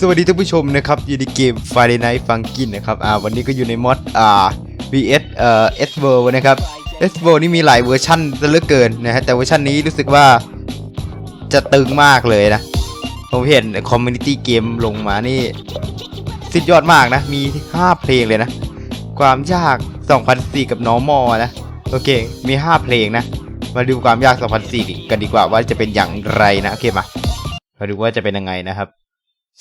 สวัสดีท่านผู้ชมนะครับอยู่ในเกม Friday Night Funkin นะครับอ่าวันนี้ก็อยู่ในมอดอ่า VS เอ่อ S World นะครับ S World นี่มีหลายเวอร์ชันซะเหลือเกินนะฮะแต่เวอร์ชันนี้รู้สึกว่าจะตึงมากเลยนะ ผมเห็นคอมมูนิตี้เกมลงมานี่สุดยอดมากนะ มี 5 เพลงเลยนะ ความยาก 2004 กับ normal นะ โอเค มี 5 เพลงนะ มาดูความยาก 2004 กันดีกว่าว่าจะเป็นอย่างไรนะ โอเคมา มาดูว่าจะเป็นยังไงนะครับ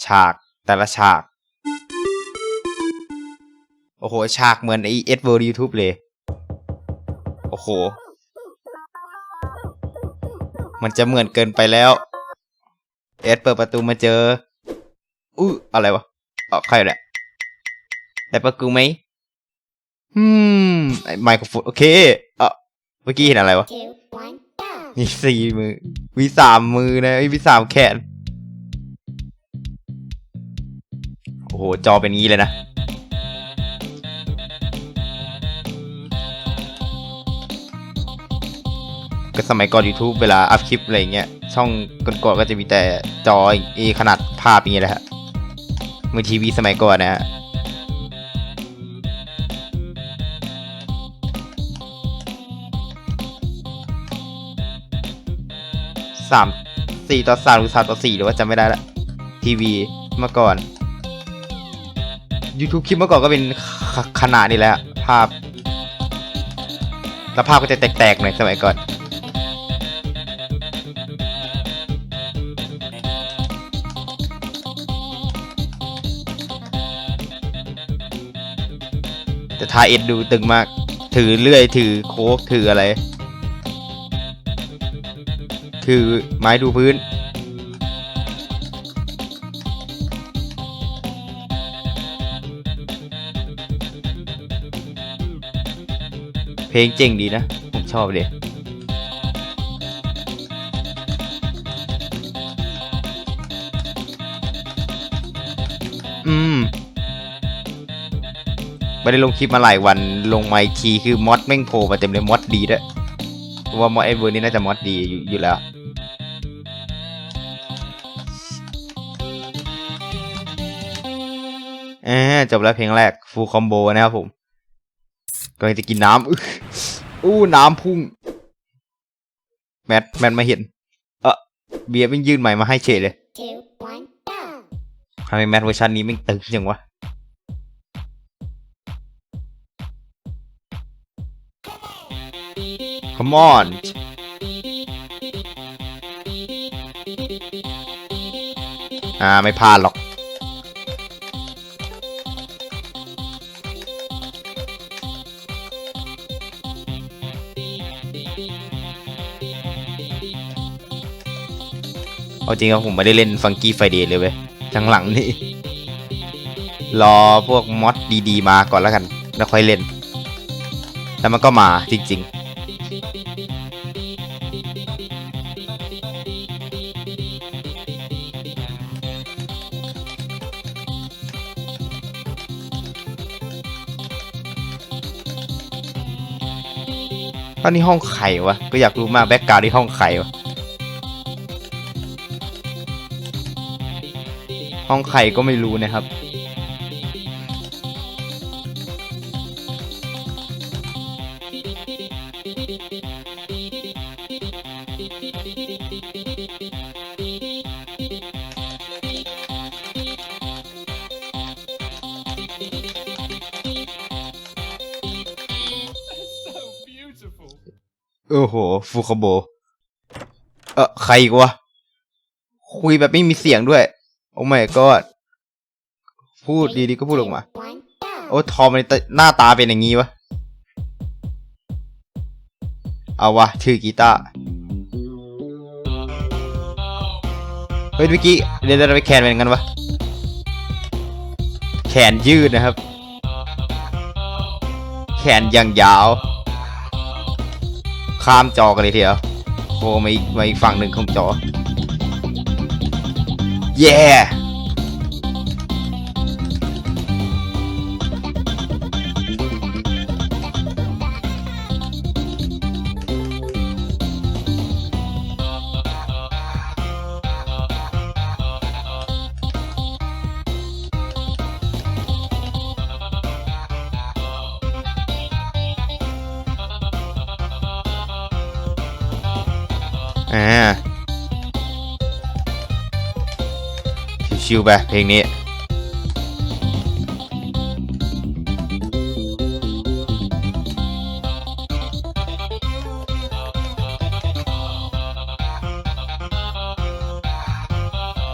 ฉากแต่ละฉาก โอ้โห ฉากเหมือนไอเอ็ดเวิร์ดยูทูบเลย โอ้โห มันจะเหมือนเกินไปแล้ว เอ็ดเปิดประตูมาเจออู้อะไรวะเออใครเนี่ยแต่ประตูไหมอืมไอไมโครโฟนโอเคเออเมื่อกี้เห็นอะไรวะ two, one, go! มีสี่มือมีสามมือนะเอ้ยมีสามแขน อ้โห จอเป็นงี้เลยนะ ก็สมัยก่อน YouTube เวลาอัพคลิปอะไรเงี้ย ช่องก่อนๆก็จะมีแต่จอเอขนาดภาพอย่างเงี้ยแหละฮะมือทีวีสมัยก่อนนะฮะสามสี่ต่อสามหรือสามต่อสี่หรือว่าจำไม่ได้ละทีวีเมื่อก่อน YouTube คลิปเมื่อก่อนก็เป็นขขนาดนี้แหละภาพ แล้วภาพก็จะแตกๆหน่อยสมัยก่อนแต่ทาเอ็ดดูตึงมาก ถือเลื่อย ถือโค้กถืออะไรคือไม้ดูพื้น ลงเจ๋งดีนะ ผมชอบเลยอืมไม่ได้ลงคลิปมาหลายวันลงไมาอีกทีคือมอดแม่งโผล่มาเต็มเลยมอดดีด้วยเพราะว่ามอดไอเวอร์นี่น่าจะมอดดีอยู่อยู่แล้วอจบแล้วเพลงแรกฟูลคอมโบนะครับผมกำลังจะกินน้ำ อื้ออู้น้ำพุ่ง แมทแมทมาเห็น เออเบียร์ไม่งยื่นใหม่มาให้เฉยเลย Two, one, go! ทำไมแมทเวอร์ชันนี้ไม่งตึงจังวะ Come on อ่า ไม่พลาดหรอก เอาจริงครับผมไม่ได้เล่นฟังกี้ไฟเดย์เลยเว้ยทางหลังนี่ รอพวกมอดดีๆมาก่อนแล้วกัน แล้วค่อยเล่น แล้วมันก็มาจริง ๆตอนนี้ห้องไข่วะ ก็อยากรู้มากแบ็กกราวด์ที่ห้องไข่วะ ห้องไข่ก็ไม่รู้นะครับ โอ้โห ฟูคาโบ เออใครอีกวะ คุยแบบไม่มีเสียงด้วย โอ้ไม่ก็พูดดีๆก็พูดออกมา One, go! โอ้ทอมมันหน้าตาเป็นอย่างงี้วะ เอาวะถือกีตาร์เฮ้ยเมื่อกี้เดี๋ยวเราไปแคนเป็นงั้นวะ แขนยืดนะครับ แขนยังยาว ข้ามจอกันเลยทีเดียวโคมาอีกมาอีกฝั่งหนึ่งของจอ เชิวๆไปเพลงนี้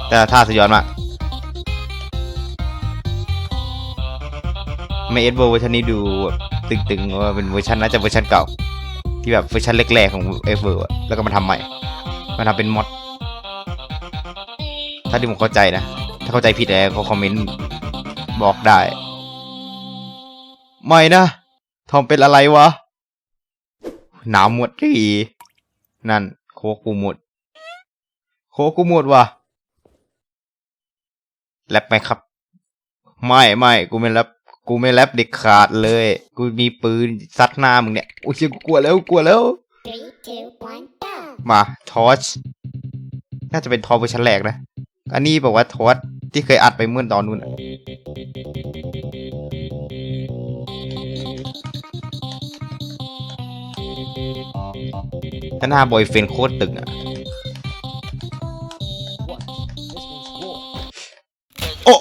แต่ท่าสยอนมากไม่เอสเวอร์ชันนี้ดูตึงๆว่าเป็นเวอร์ชันน่าจะเวอร์ชันเก่า ที่แบบเวอร์ชันแรกๆของเอสเวอร์แล้วก็มาทำใหม่มาทำเป็นมอดถ้าที่ผมเข้าใจนะ ถ้าเข้าใจผิดอะไรก็คอมเมนต์บอกได้ ไม่นะ ทอมเป็นอะไรวะ หนาวหมดทีนั่น โคกกูหมด โคกกูหมดว่ะแรปไหมครับ ไม่ไม่กูไม่แรปกูไม่แรปเด็กขาดเลย กูมีปืนซัดหน้ามึงเนี่ยโอ้ยกูกลัวแล้วกลัวแล้ว Three, two, one, go. มาทอชน่าจะเป็นทอเวอร์ชันแรกนะ อันนี้บอกว่าทอชที่เคยอัดไปเมื่อตอนนู้นอะถ้าหน้าบอยเฟนโคตรตึงอะโอ้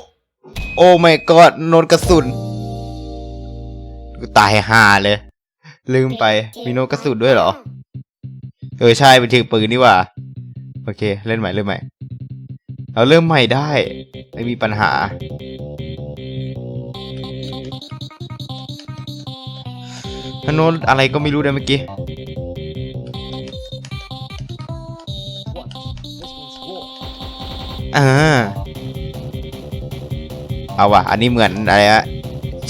โอ้ไม่กอดโนนกระสุนกูตายห่าเลย ลืมไป มีโนนกระสุนด้วยเหรอ เออ ใช่เป็นถือปืนนี่ว่า โอเค เล่นใหม่เริ่มใหม่ เราเริ่มใหม่ได้ ไม่มีปัญหา ถนนอะไรก็ไม่รู้นะเมื่อกี้ อ่า เอาว่ะ อันนี้เหมือนอะไรอะ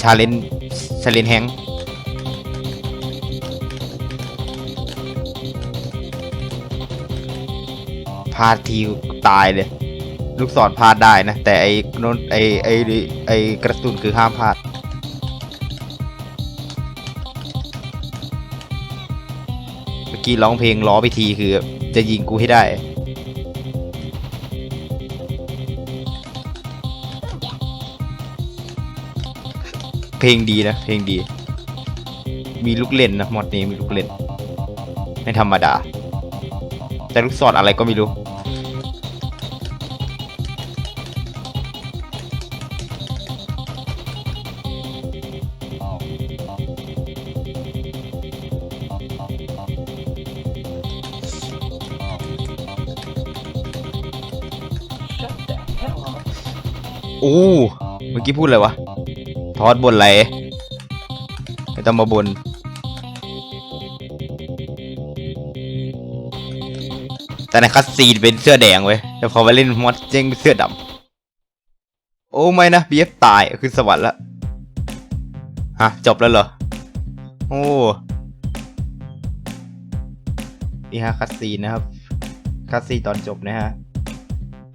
ชาเลนชาเลนแฮงพาดทีตายเลย ลูกศรพลาดได้นะ แต่ไอ้โนนไอ้ไอ้ไอ้กระสุนคือห้ามพลาดเมื่อกี้ร้องเพลงล้อไปทีคือ จะยิงกูให้ได้เพลงดีนะเพลงดี มีลูกเล่นนะมอดนี้มีลูกเล่นไม่ธรรมดา แต่ลูกศรอะไรก็ไม่รู้ อ้เมื่อกี้พูดอะไรวะทอดบนอะไรไม่ต้องมาบนแต่ในคัสซีนเป็นเสื้อแดงเว้ยแต่พอมาเล่นมอดเจ้งเป็นเสื้อดำโอ้ไม่นะบีเอฟตายขึ้นสวรรค์ล้วฮะจบแล้วเหรอ โอ้นี่ฮะคัสซีนนะครับคัสซีนตอนจบนะฮะ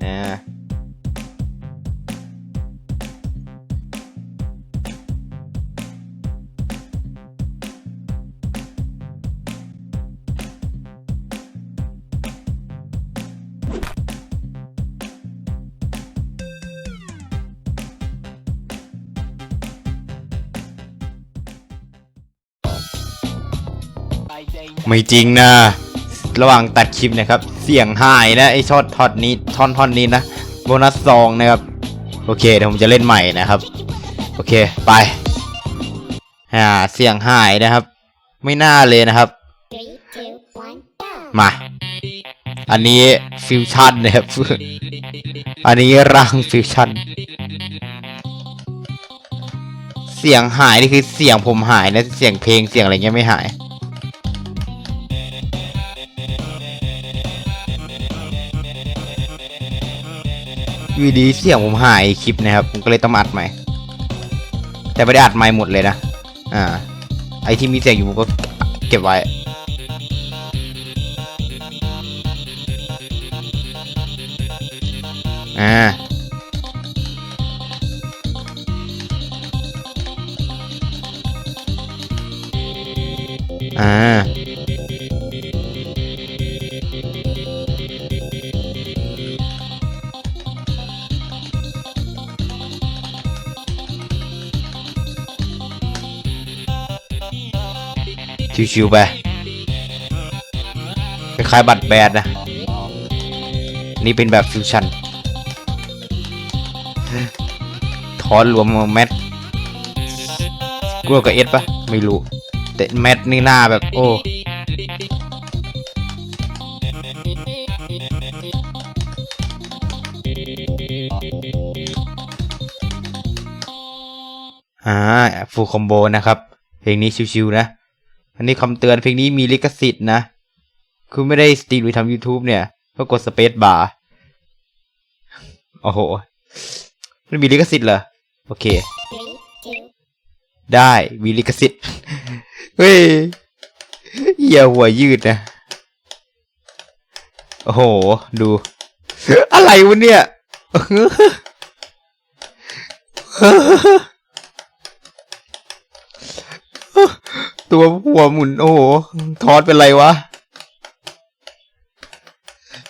อ่า ไม่จริงนะ ระหว่างตัดคลิปนะครับ เสียงหายนะไอช็อตทอดนี้ท่อนท่อนนี้นะโบนัสซองนะครับ โอเคเดี๋ยวผมจะเล่นใหม่นะครับ โอเคไปอ่าเสียงหายนะครับ ไม่น่าเลยนะครับ Three, two, one, มา อันนี้ฟิวชั่นนะครับ อันนี้ร่างฟิวชั่น เสียงหายนี่คือเสียงผมหายนะเสียงเพลงเสียงอะไรเงี้ยไม่หาย อยู่ดีเสียงผมหายคลิปนะครับ ผมก็เลยต้องอัดใหม่ แต่ไม่ได้อัดใหม่หมดเลยนะ อ่า ไอที่มีเสียงอยู่ผมก็เก็บไว้อ่าอ่า ชิวๆไปคล้ายๆบัตรแบดนะ นี่เป็นแบบฟิวชั่นทอนรวมแมทกลัวกับเอสปะไม่รู้ แต่แมทนี่หน้าแบบ โอ้อ่าฟูลคอมโบนะครับ เพลงนี้ชิวๆนะ อันนี้คำเตือนเพลงนี้มีลิขสิทธิ์นะ คือไม่ได้สตรีมหรือทำ YouTube เนี่ยก็กดสเปซบาร์โอ้โห มันมีลิขสิทธิ์เหรอ โอเค ได้ มีลิขสิทธิ์ เฮ้ยเหี้ยหัวยืดนะ โอ้โห ดู อะไรวะเนี่ย ตัวหัวหมุนโอ้โหทอดเป็นไรวะ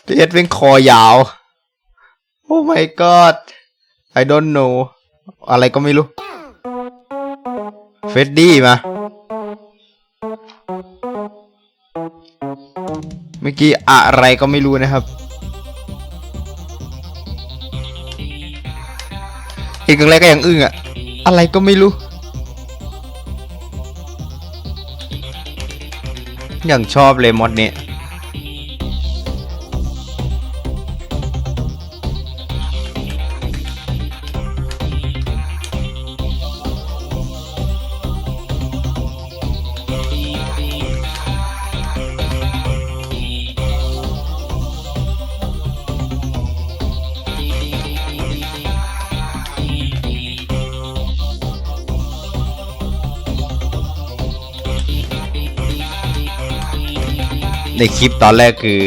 เพชรเป็นคอยาว โอ้ my god I don't know อะไรก็ไม่รู้ เฟดดี้มา เมื่อกี้อะไรก็ไม่รู้นะครับเห็นครั้งแรกก็ยังอึ้งอะอะไรก็ไม่รู้ อย่างชอบเลยมอดนี้ ในคลิปตอนแรกคือ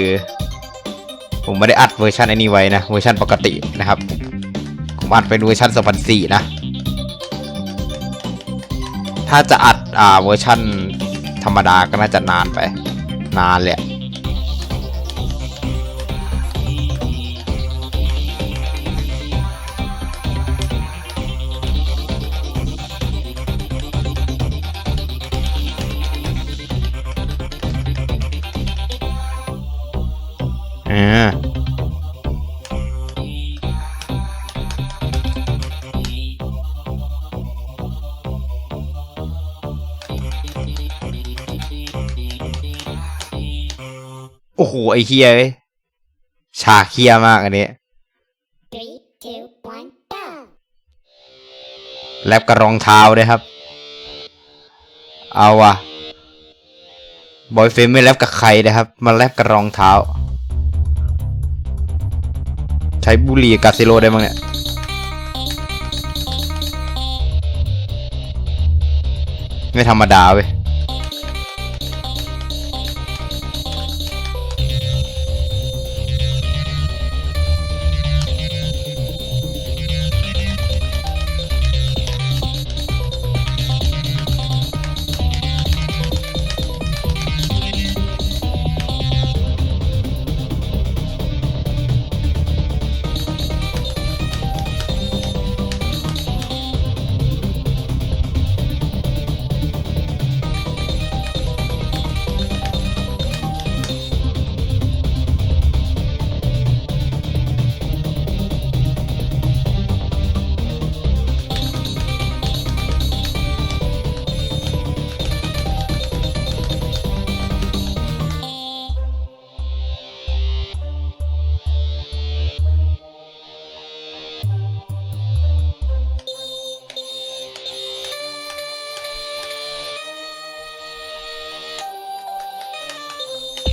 ผมไม่ได้อัดเวอร์ชันไอ้นี้ไว้นะเวอร์ชันปกตินะครับ ผมอัดเป็นเวอร์ชัน2004นะ ถ้าจะอัดอ่าเวอร์ชันธรรมดาก็น่าจะนานไป นานเลยอะ อ่าโอ้โห ไอ้เฮียเอ้ยฉากเฮียมากอันนี้ three, two, one, go. แลบกับรองเท้าด้วยครับ เอาว่ะ บอยเฟรมไม่แลบกับใครนะครับ มาแลบกับรองเท้าใช้บุหรี่กับซิโลได้มั้งเนี่ย ไม่ธรรมดาเว้ย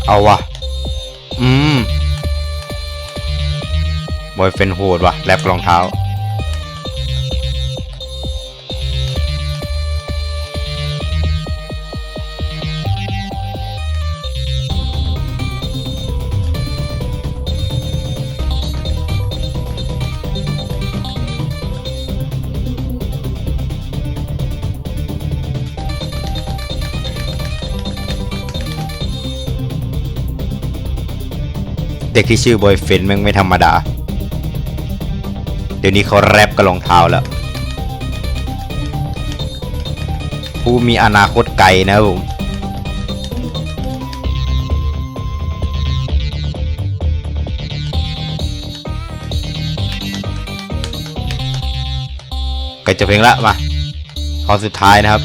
เอาวะอืมบอยเฟนโหดวะแลบรองเท้า เด็กที่ชื่อบอยเฟนแม่งไม่ธรรมดา เดี๋ยวนี้เขาแรปกับรองเท้าแล้ว ผู้มีอนาคตไกลนะผมใกล้จะเพลงละมาตอนสุดท้ายนะครับ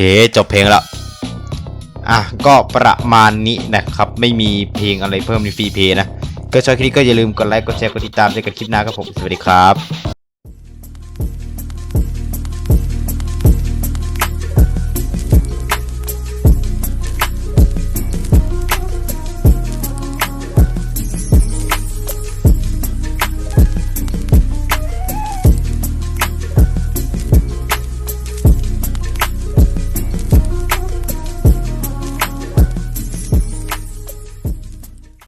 เคจบเพลงแล้วอะก็ประมาณนี้นะครับ ไม่มีเพลงอะไรเพิ่มในฟรีเพลย์นะ ก็ชอบคลิปก็อย่าลืมกดไลค์กดแชร์กดติดตามเจอกันคลิปหน้าครับผม สวัสดีครับ